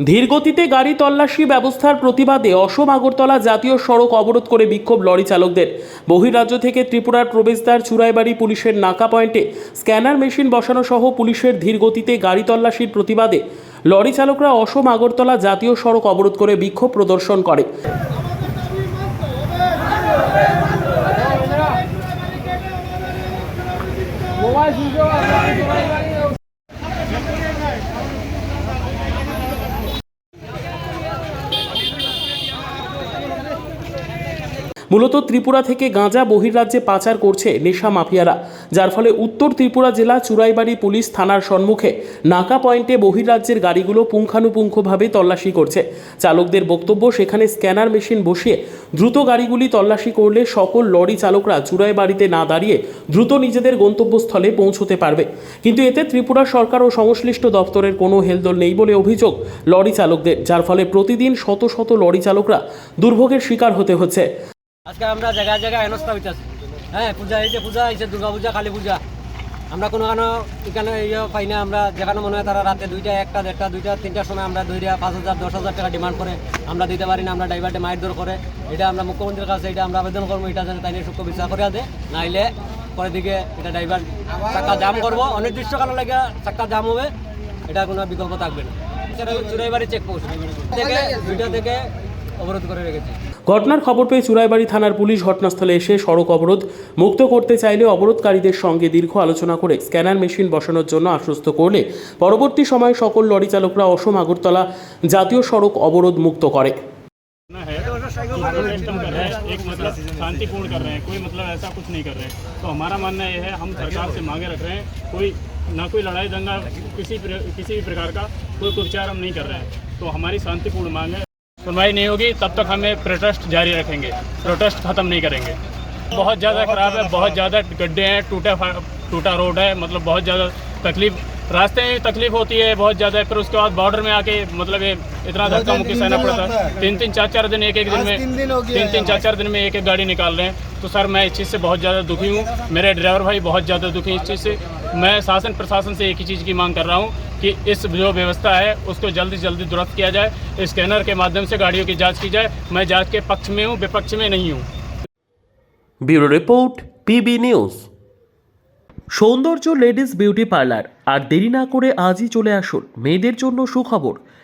ধীরগতিতে গাড়ি তল্লাশি ব্যবস্থার প্রতিবাদে অসম আগরতলা জাতীয় সড়ক অবরোধ করে বিক্ষোভ লরি চালকদের। বহিরাজ্য থেকে ত্রিপুরার প্রবেশদ্বার চুরাইবাড়ি পুলিশের নাকা পয়েন্টে স্ক্যানার মেশিন বসানো সহ পুলিশের ধীরগতিতে গাড়ি তল্লাশির প্রতিবাদে লরি চালকরা অসম আগরতলা জাতীয় সড়ক অবরোধ করে বিক্ষোভ প্রদর্শন করে। মূলত ত্রিপুরা থেকে গাঁজা বহির্রাজ্যে পাচার করছে নেশা মাফিয়ারা, যার ফলে উত্তর ত্রিপুরা জেলা চুরাইবাড়ি পুলিশ থানার সম্মুখে নাকা পয়েন্টে বহির্রাজ্যের গাড়িগুলো পুঙ্খানুপুঙ্খভাবে তল্লাশি করছে। চালকদের বক্তব্য, সেখানে স্ক্যানার মেশিন বসিয়ে দ্রুত গাড়িগুলি তল্লাশি করলে সকল লরি চালকরা চুরাইবাড়িতে না দাঁড়িয়ে দ্রুত নিজেদের গন্তব্যস্থলে পৌঁছতে পারবে। কিন্তু এতে ত্রিপুরা সরকার ও সংশ্লিষ্ট দপ্তরের কোনো হেলদোল নেই বলে অভিযোগ লরি চালকদের, যার ফলে প্রতিদিন শত শত লরি চালকরা দুর্ভোগের শিকার হতে হচ্ছে। আজকে আমরা জায়গায় জায়গায় হেনস্থা হইতেছি। হ্যাঁ পূজা, এই যে পূজা হয়েছে দুর্গা পূজা, কালী পূজা। আমরা কোনো কেন এখানে ইয়ে পাই না, আমরা যেখানে মনে হয় তারা রাতে দুইটা, একটা, দেড়টা, দুইটা, তিনটার সময় আমরা দুইটা পাঁচ হাজার, দশ হাজার টাকা ডিমান্ড করে আমরা দিতে পারি না, আমরা ড্রাইভারটা মায়ের দর করে। এটা আমরা মুখ্যমন্ত্রীর কাছে, এটা আমরা আবেদন করব, এটা যেন তাই নিয়ে সূক্ষ্ম বিচার করে দেয় নাইলে পরের দিকে এটা ড্রাইভার চাক্কা জাম করব। অনির্দিষ্টকাল লাগে চাক্কা জাম হবে, এটা কোনো বিকল্প থাকবে না। চুরাইবাড়ি চেকপোস্ট থেকে দুইটা থেকে অবরোধ করে রেখেছি। ঘটনার খবর পেয়ে চুরাইবাড়ি থানার পুলিশ ঘটনাস্থলে এসে সড়ক অবরোধ মুক্ত করতে চাইলে অবরোধকারীদের সঙ্গে দীর্ঘ আলোচনা করে স্ক্যানার মেশিন বসানোর জন্য আশ্বস্ত করলে পরবর্তী সময়ে সকল লরি চালকরা অসম আগরতলা জাতীয় সড়ক অবরোধ মুক্ত করে करना है प्रोटेस्ट हम कर रहे हैं एक मतलब शांतिपूर्ण कर रहे हैं कोई मतलब ऐसा कुछ नहीं कर रहे हैं तो हमारा मानना ये है हम सरकार से मांगे रख रहे हैं कोई ना कोई लड़ाई दंगा किसी प्र- किसी भी प्रकार का कोई उपचार हम नहीं कर रहे हैं तो हमारी शांतिपूर्ण मांग है सुनवाई नहीं होगी तब तक हमें प्रोटेस्ट जारी रखेंगे। प्रोटेस्ट ख़त्म नहीं करेंगे। बहुत ज़्यादा ख़राब है बहुत ज़्यादा गड्ढे हैं टूटा टूटा रोड है मतलब बहुत ज़्यादा तकलीफ़ रास्ते में तकलीफ़ होती है बहुत ज़्यादा फिर उसके बाद बॉर्डर में आके मतलब ये इतना धक्का मुक्की सहना पड़ता है। तीन तीन चार चार दिन एक एक दिन में तीन तीन चार चार दिन में एक एक गाड़ी निकाल रहे हैं। तो सर मैं इस चीज़ से बहुत ज़्यादा दुखी हूँ। मेरे ड्राइवर भाई बहुत ज़्यादा दुखी इस चीज़ से। मैं शासन प्रशासन से एक ही चीज़ की मांग कर रहा हूँ कि इस जो व्यवस्था है उसको जल्दी से जल्दी दुरुस्त किया जाए स्कैनर के माध्यम से गाड़ियों की जाँच की जाए मैं जाँच के पक्ष में हूँ विपक्ष में नहीं हूँ ব্যুরো রিপোর্ট পিবি নিউজ সৌন্দর্য লেডিস বিউটি পার্লার আর দেরি না করে আজই চলে আসুন মেয়েদের জন্য সুখবর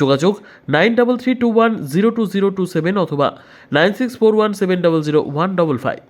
যোগাযোগ nine double three two one zero two zero two seven অথবা nine six four one seven double zero one double five.